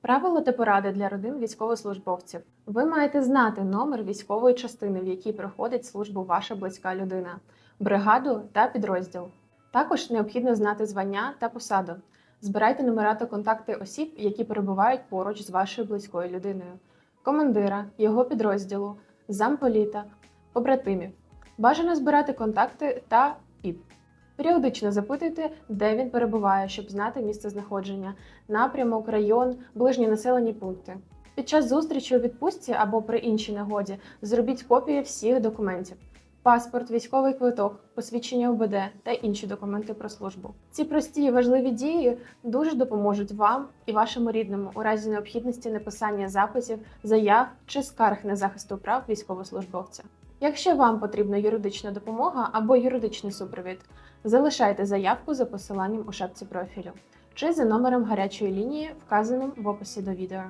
Правила та поради для родин військовослужбовців. Ви маєте знати номер військової частини, в якій проходить службу ваша близька людина, бригаду та підрозділ. Також необхідно знати звання та посаду. Збирайте номера та контакти осіб, які перебувають поруч з вашою близькою людиною, командира, його підрозділу, замполіта, побратимів. Бажано збирати контакти та ПІП. Періодично запитуйте, де він перебуває, щоб знати місце знаходження, напрямок, район, ближні населені пункти. Під час зустрічі у відпустці або при іншій нагоді зробіть копії всіх документів: паспорт, військовий квиток, посвідчення ОБД та інші документи про службу. Ці прості і важливі дії дуже допоможуть вам і вашому рідному у разі необхідності написання запитів, заяв чи скарг на захист прав військовослужбовця. Якщо вам потрібна юридична допомога або юридичний супровід, залишайте заявку за посиланням у шапці профілю чи за номером гарячої лінії, вказаним в описі до відео.